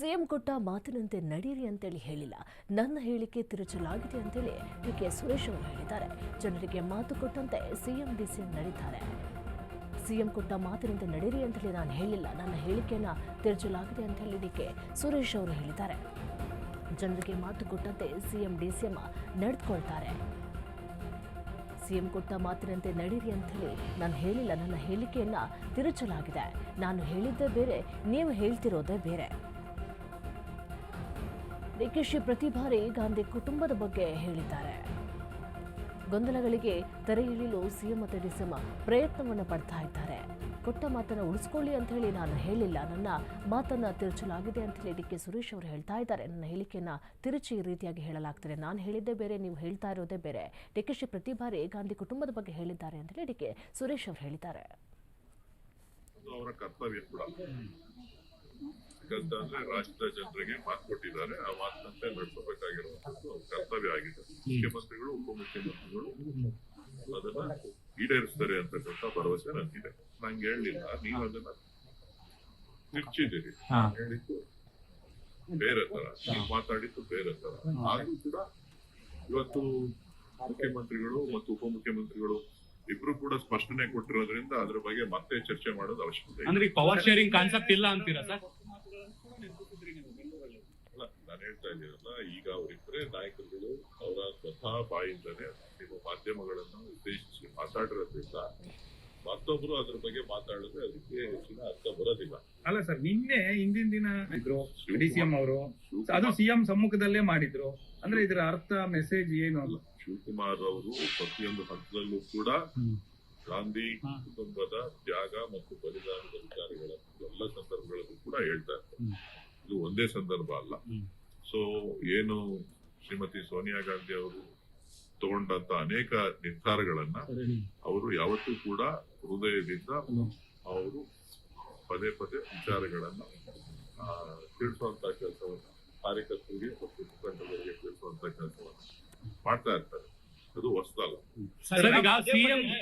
CM ಕೊಟ್ಟ ಮಾತಿನಂತೆ ನಡೀರಿ ಅಂತೇಳಿ ಹೇಳಿಲ್ಲ. ನನ್ನ ಹೇಳಿಕೆ ತಿರುಚಲಾಗಿದೆ ಅಂತೇಳಿ ಡಿ ಕೆ ಸುರೇಶ್ ಅವರು ಹೇಳಿದ್ದಾರೆ. ಜನರಿಗೆ ಮಾತು ಕೊಟ್ಟಂತೆ ಸಿಎಂ ಡಿಸಿಎಂ ನಡೀತಾರೆ. ಸಿಎಂ ಕೊಟ್ಟ ಮಾತಿನಂತೆ ನಡೀರಿ ಅಂತೇಳಿ ನಾನು ಹೇಳಿಲ್ಲ. ನನ್ನ ಹೇಳಿಕೆಯನ್ನು ತಿರುಚಲಾಗಿದೆ ಅಂತ ಹೇಳಿ ಡಿ ಕೆ ಸುರೇಶ್ ಅವರು ಹೇಳಿದ್ದಾರೆ. ಜನರಿಗೆ ಮಾತು ಕೊಟ್ಟಂತೆ ಸಿಎಂ ಡಿಸಿಎಂ ನಡೆದುಕೊಳ್ತಾರೆ ಸಿಎಂ ಕೊಟ್ಟ ಮಾತಿನಂತೆ ನಡೀರಿ ಅಂತೇಳಿ ನಾನು ಹೇಳಿಲ್ಲ. ನನ್ನ ಹೇಳಿಕೆಯನ್ನು ತಿರುಚಲಾಗಿದೆ. ನಾನು ಹೇಳಿದ್ದೇ ಬೇರೆ, ನೀವು ಹೇಳ್ತಿರೋದೇ ಬೇರೆ. ಡಿಕೆಶಿ ಪ್ರತಿ ಬಾರಿ ಗಾಂಧಿ ಕುಟುಂಬದ ಬಗ್ಗೆ ಹೇಳಿದ್ದಾರೆ. ಗೊಂದಲಗಳಿಗೆ ತೆರೆ ಎಳೆಯಲು ಸಿಎಂ ಮತ್ತು ಡಿಸಿಎಂ ಪ್ರಯತ್ನವನ್ನು ಪಡ್ತಾ ಇದ್ದಾರೆ. ಕೊಟ್ಟ ಮಾತನ್ನು ಉಳಿಸ್ಕೊಳ್ಳಿ ಅಂತ ಹೇಳಿ ನಾನು ಹೇಳಿಲ್ಲ. ನನ್ನ ಮಾತನ್ನು ತಿರುಚಲಾಗಿದೆ ಅಂತ ಹೇಳಿ ಡಿ ಕೆ ಸುರೇಶ್ ಅವರು ಹೇಳ್ತಾ ಇದ್ದಾರೆ. ನನ್ನ ಹೇಳಿಕೆಯನ್ನ ತಿರುಚಿ ರೀತಿಯಾಗಿ ಹೇಳಲಾಗ್ತದೆ. ನಾನು ಹೇಳಿದ್ದೇ ಬೇರೆ, ನೀವು ಹೇಳ್ತಾ ಇರೋದೇ ಬೇರೆ. ಡಿ ಕೆ ಶಿ ಪ್ರತಿ ಬಾರಿ ಗಾಂಧಿ ಕುಟುಂಬದ ಬಗ್ಗೆ ಹೇಳಿದ್ದಾರೆ ಅಂತ ಹೇಳಿ ಡಿ ಕೆ ಸುರೇಶ್ ಅವರು ಹೇಳಿದ್ದಾರೆ. ಅವರ ಕರ್ತವ್ಯ ಕೂಡ. ರಾಜ್ಯದ ಜನರಿಗೆ ಮಾತು ಕೊಟ್ಟಿದ್ದಾರೆ ಆ ಮಾತಿನಂತೆ ನಡೆಸಬೇಕಾಗಿರುವಂತದ್ದು ಅವ್ರ ಕರ್ತವ್ಯ ಆಗಿದೆ ಮುಖ್ಯಮಂತ್ರಿಗಳು ಉಪಮುಖ್ಯಮಂತ್ರಿಗಳು ಅದನ್ನ ಈಡೇರಿಸ್ತಾರೆ ಅಂತಕ್ಕಂಥ ಭರವಸೆ ನನಗಿದೆ. ನಂಗೆ ಹೇಳಲಿಲ್ಲ. ನೀವು ಅದನ್ನ ತಿರ್ಚಿದ್ದೀರಿ. ಹೇಳಿದ್ದು ಬೇರೆ ತರ. ನೀವು ಮಾತಾಡಿದ್ದು ಬೇರೆ ತರ. ಆದ್ರೂ ಕೂಡ ಇವತ್ತು ಮುಖ್ಯಮಂತ್ರಿಗಳು ಮತ್ತು ಉಪಮುಖ್ಯಮಂತ್ರಿಗಳು ಇಬ್ರು ಕೂಡ ಸ್ಪಷ್ಟನೆ ಕೊಟ್ಟಿರೋದ್ರಿಂದ ಅದ್ರ ಬಗ್ಗೆ ಮತ್ತೆ ಚರ್ಚೆ ಮಾಡೋದು ಅವಶ್ಯಕತೆ ಇದೆ. ಅಂದ್ರೆ ಈ ಪವರ್ ಶೇರಿಂಗ್ ಕಾನ್ಸೆಪ್ಟ್ ಇಲ್ಲ ಅಂತೀರಾ ಸರ್? ನಾನು ಹೇಳ್ತಾ ಇದ್ದೀನಲ್ಲ ಈಗ ಅವರಿಬ್ಬರೇ ನಾಯಕರುಗಳು ಅವರ ಸ್ವತಃ ಬಾಯಿಂದಲೇ ನೀವು ಮಾಧ್ಯಮಗಳನ್ನು ಉದ್ದೇಶಿಸಿ ಮಾತಾಡಿರೋದ್ರಿಂದ ಮತ್ತೊಬ್ರು ಅದ್ರ ಬಗ್ಗೆ ಮಾತಾಡಿದ್ರೆ ಅದಕ್ಕೆ ಹೆಚ್ಚಿನ ಅರ್ಥ ಬರೋದಿಲ್ಲ. ಅಲ್ಲ ಸರ್ ನಿನ್ನೆ ಹಿಂದಿನ ದಿನ ಇದ್ರು ಡಿ ಸಿ ಎಂ ಅವರು. ಅದು ಸಿಎಂ ಸಮ್ಮುಖದಲ್ಲೇ ಮಾಡಿದ್ರು. ಅಂದ್ರೆ ಇದರ ಅರ್ಥ ಮೆಸೇಜ್ ಏನು ಅಲ್ಲ, ಶಿವಕುಮಾರ್ ಅವರು ಪ್ರತಿಯೊಂದು ಹಂತದಲ್ಲೂ ಕೂಡ ಗಾಂಧಿ. ಕುಟುಂಬದ ತ್ಯಾಗ ಮತ್ತು ಬಲಿದಾನದ ವಿಚಾರಗಳನ್ನು ಎಲ್ಲ ಸಂದರ್ಭಗಳಲ್ಲೂ ಕೂಡ ಹೇಳ್ತಾ ಇರ್ತಾರೆ ಇದು ಒಂದೇ ಸಂದರ್ಭ ಅಲ್ಲ. ಸೊ ಏನು ಶ್ರೀಮತಿ ಸೋನಿಯಾ ಗಾಂಧಿ ಅವರು ತಗೊಂಡಂತ ಅನೇಕ ನಿರ್ಧಾರಗಳನ್ನ ಅವರು ಯಾವತ್ತೂ ಕೂಡ ಹೃದಯದಿಂದ ಅವರು ಪದೇ ಪದೇ ವಿಚಾರಗಳನ್ನ ಆ, ತಿಳಿಸುವಂತ ಕೆಲಸವನ್ನ ಕಾರ್ಯಕರ್ತರಿಗೆ ಮತ್ತು ಮುಖಂಡರಿಗೆ ತಿಳಿಸುವಂತ ಕೆಲಸವನ್ನ ಮಾಡ್ತಾ ಇರ್ತಾರೆ. ಅದು ಹೊಸದಲ್ಲ.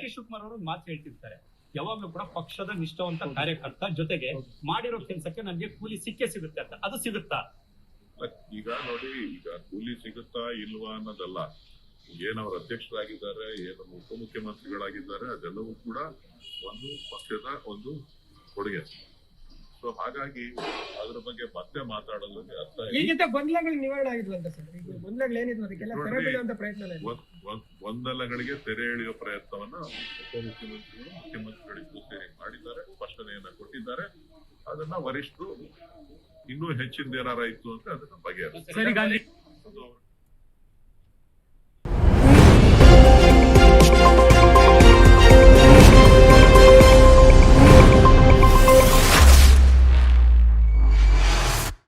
ಶಿವಕುಮಾರ್ ಅವರು ಮಾತು ಹೇಳ್ತಿರ್ತಾರೆ. ಯಾವಾಗ್ಲೂ ಕೂಡ ಪಕ್ಷದ ನಿಷ್ಠಾವಂತ ಕಾರ್ಯಕರ್ತ ಜೊತೆಗೆ ಮಾಡಿರೋ ಕೆಲಸಕ್ಕೆ ನನಗೆ ಕೂಲಿ ಸಿಕ್ಕೇ ಸಿಗುತ್ತೆ ಅಂತ. ಅದು ಸಿಗುತ್ತಾ? ಈಗ ನೋಡಿ ಈಗ ಕೂಲಿ ಸಿಗುತ್ತಾ ಇಲ್ವಾ ಅನ್ನೋದಲ್ಲ. ಏನ್ ಅವ್ರ ಅಧ್ಯಕ್ಷರಾಗಿದ್ದಾರೆ ಏನು ಉಪಮುಖ್ಯಮಂತ್ರಿಗಳಾಗಿದ್ದಾರೆ ಅದೆಲ್ಲವೂ ಕೂಡ ಒಂದು ಪಕ್ಷದ ಒಂದು ಕೊಡುಗೆ. ಸೊ ಹಾಗಾಗಿ ಅದ್ರ ಬಗ್ಗೆ ಮತ್ತೆ ಮಾತಾಡಲು ಗೊಂದಲಗಳಿಗೆ ತೆರೆ ಎಳೆಯುವ ಪ್ರಯತ್ನವನ್ನ ಉಪಮುಖ್ಯಮಂತ್ರಿಗಳು ಮುಖ್ಯಮಂತ್ರಿಗಳಿಗೂ ಸೇರಿ ಮಾಡಿದ್ದಾರೆ ಸ್ಪಷ್ಟನೆಯನ್ನ ಕೊಟ್ಟಿದ್ದಾರೆ. ಅದನ್ನ ವರಿಷ್ಠರು ಇನ್ನೂ ಹೆಚ್ಚಿನ ಏನಾರ ಇತ್ತು ಅಂದ್ರೆ ಅದನ್ನ ಬಗೆಹರಿಸ್ತಾರೆ.